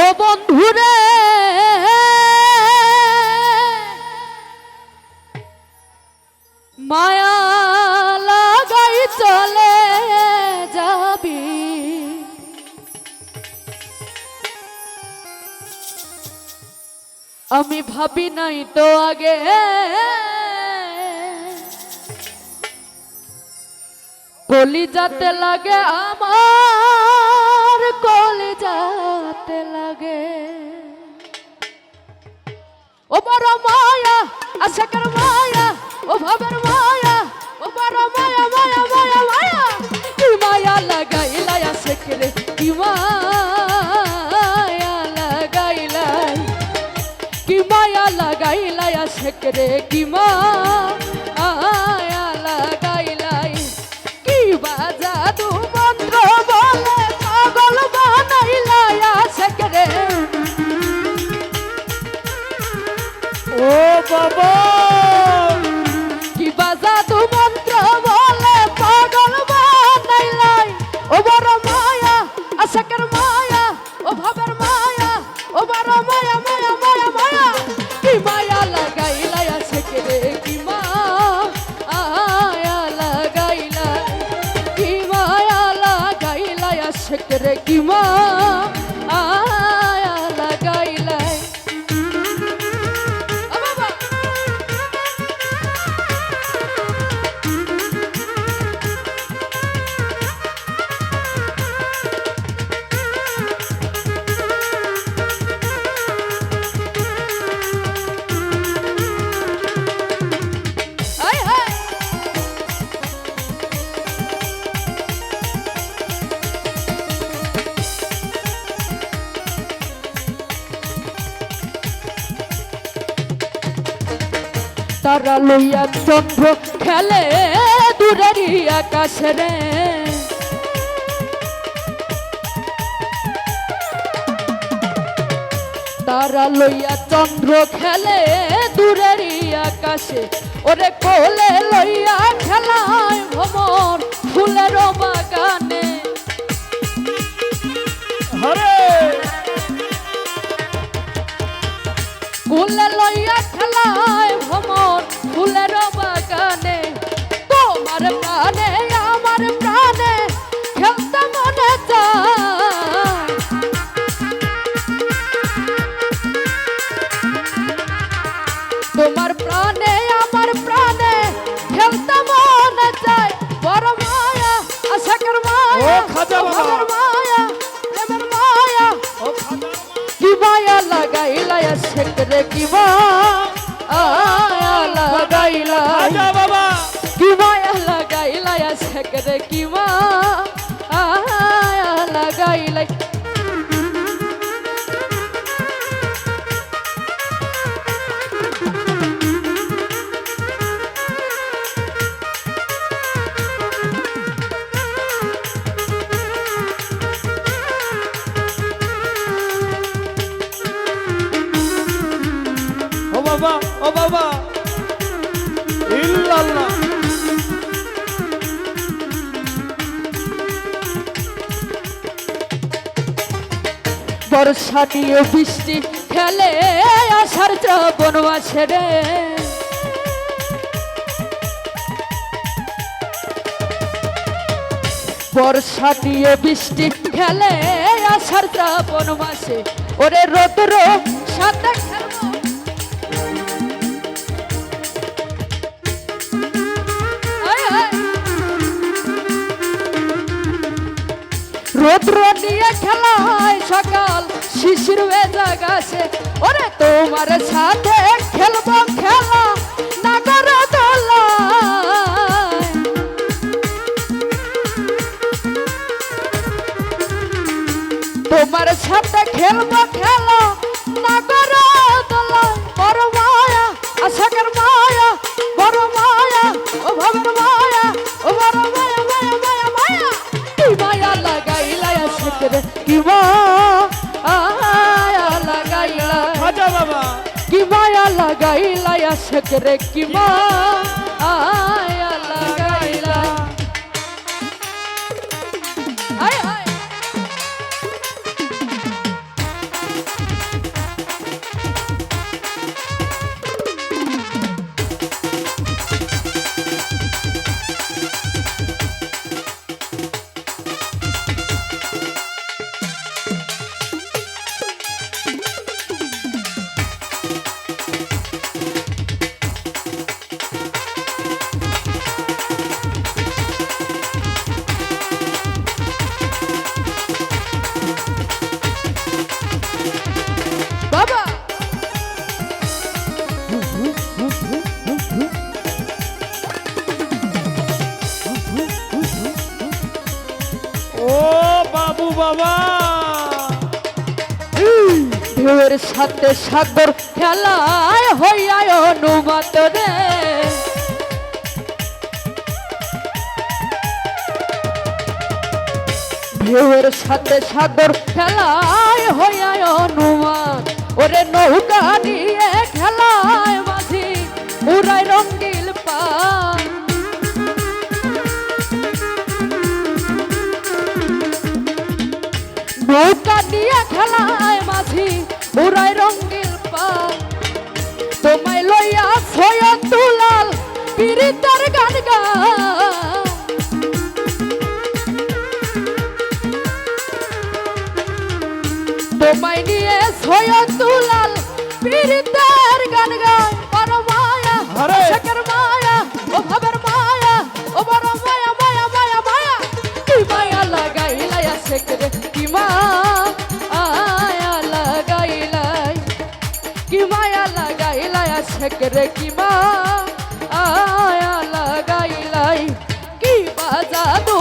ও বন্ধুরে। মায়া লাগাই চলে যাবি। আমি ভাবি নাই তো আগে। কলি যাতে লাগে আমার কলি যাতে লাগে। ও বড় মায়া, আশাকের মায়া, ও ভাবের মায়া, ও বড় মায়া মায়া মায়া মায়া। কি মায়া লাগাইলা আশাকের, কি মায়া লাগাইলা কি মায়া লাগাইলা আশাকের তারা লইয়া চন্দ্র খেলে দূরেরই আকাশে রে। তারা লইয়া চন্দ্র খেলে দূরেরই আকাশে। ওরে কোলে লইয়া খেলায় ভ্রমণ ফুলের বাগানে প্রাণে আমার প্রাণে খেলতে মনে চায়। বড় মায়া আশাকের মায়া ও খাজা বাবা। ভবের মায়া প্রেমের মায়া। কি মায়া লাগাইলা শেখরে কি মায়া লাগাইলা। বাবা। কি মায়া লাগাইলা শেখরে কি মায়া বাবা। ইল্লাল্লাহ। বর্ষা নিয়ে বৃষ্টি খেলে আসার বনবাসে রে। বর্ষা নিয়ে বৃষ্টি খেলে আসার বনবাসে ওরে রোদ্র সাথে নিয়ে হয় সকাল শিশির বেজা গাছে ওরে তোমার সাথে খেলব লাগাইলা রে কি মায়া বাবা। ঢেউয়ের সাথে সাগর খেলায় হইয়ায় অনুমত রে। ঢেউয়ের সাথে সাগর খেলায় হইয়ায় অনুমান ওরে নৌকা নিয়ে পীড়িতার গান গা। তোমায় নিয়ে ছয় তুলাল পীড়িতার গান গায় বড় মায়া! শেখের মায়া ও ভাবের মায়া ও বড় মায়া মায়া মায়া মায়া। কি মায়া লাগাইলাই শেখরে কি মায়া লাগাইলাই। কি মায়া লাগাইলাই শেখরে কি মায়া লাগাইলাই কি বাজা দু